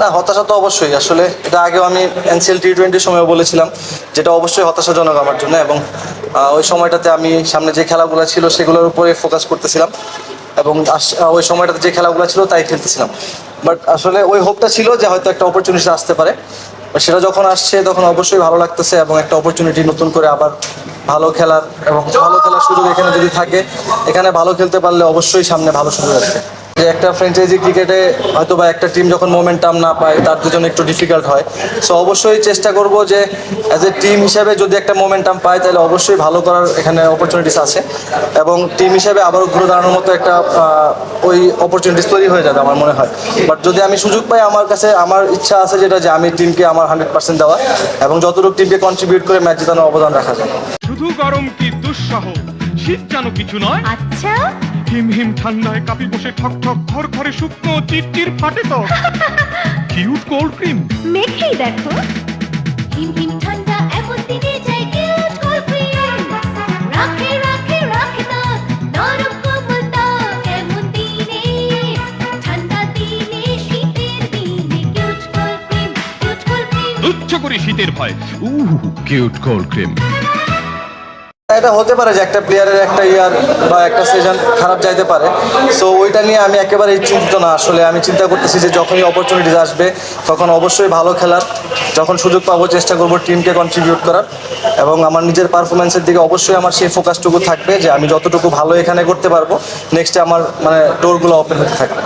না, হতাশা তো অবশ্যই। আসলে এটা আগেও আমি এনসিএল টি টোয়েন্টির সময় বলেছিলাম যেটা অবশ্যই হতাশাজনক আমার জন্য এবং ওই সময়টাতে আমি সামনে যে খেলাগুলো ছিল সেগুলোর উপরে ফোকাস করতেছিলাম এবং ওই সময়টাতে যে খেলাগুলো ছিল তাই খেলতেছিলাম। বাট আসলে ওই হোপটা ছিল যে হয়তো একটা অপরচুনিটি আসতে পারে। সেটা যখন আসছে, তখন অবশ্যই ভালো লাগতেছে এবং একটা অপরচুনিটি নতুন করে আবার ভালো খেলার এবং ভালো খেলার সুযোগ এখানে যদি থাকে, এখানে ভালো খেলতে পারলে অবশ্যই সামনে ভালো সুযোগ আসবে। যে একটা ফ্র্যাঞ্চাইজি ক্রিকেটে হয়তো বা একটা টিম যখন মোমেন্টাম না পায় তার দুজন একটু ডিফিকাল্ট হয়। সো অবশ্যই চেষ্টা করব যে অ্যাজ এ টিম হিসাবে যদি একটা মোমেন্টাম পায় তাহলে অবশ্যই ভালো করার এখানে অপরচুনিটিস আছে। এবং টিম হিসাবে আবারও ঘুরে দাঁড়ানোর মতো একটা ওই অপরচুনিটিস তৈরি হয়ে যাবে আমার মনে হয়। বাট যদি আমি সুযোগ পাই আমার কাছে আমার ইচ্ছা আছে যেটা যে আমি টিমকে আমার হান্ড্রেড পার্সেন্ট দেওয়া এবং যতটুকু টিমকে কন্ট্রিবিউট করে ম্যাচ জেতানোর অবদান রাখা যায়। শুধু গরম কি দুঃসহ? শীত যেন কিছু নয়। আচ্ছা। হিম হিম ঠান্ডায় কাপি বসে ঠক ঠক ঘর ঘরে শুকনো চিরচির ফাটে তো। কিউট কোল্ড ক্রিম মেখেই দেখো। হিম হিম ঠান্ডা এমন দিনে যাই কিউট কোল্ড ক্রিম রাখে রাখে রাখে না নরম কোমল ত্বক এমন দিনে। ঠান্ডা দিনে শীতের দিনে cute cold cream cute cold cream তুচ্ছ করে শীতের ভয়। উহ কিউট কোল্ড ক্রিম এটা হতে পারে যে একটা প্লেয়ারের একটা ইয়ার বা একটা সিজন খারাপ যাইতে পারে। সো ওইটা নিয়ে আমি একেবারেই চিন্তিত না। আসলে আমি চিন্তা করতেছি যে যখনই অপরচুনিটিস আসবে, তখন অবশ্যই ভালো খেলার যখন সুযোগ পাবো, চেষ্টা করব টিমকে কন্ট্রিবিউট করার। এবং আমার নিজের পারফরমেন্সের দিকে অবশ্যই আমার সেই ফোকাসটুকু থাকবে যে আমি যতটুকু ভালো এখানে করতে পারব নেক্সটে আমার মানে ডোরগুলো ওপেন হতে থাকবে।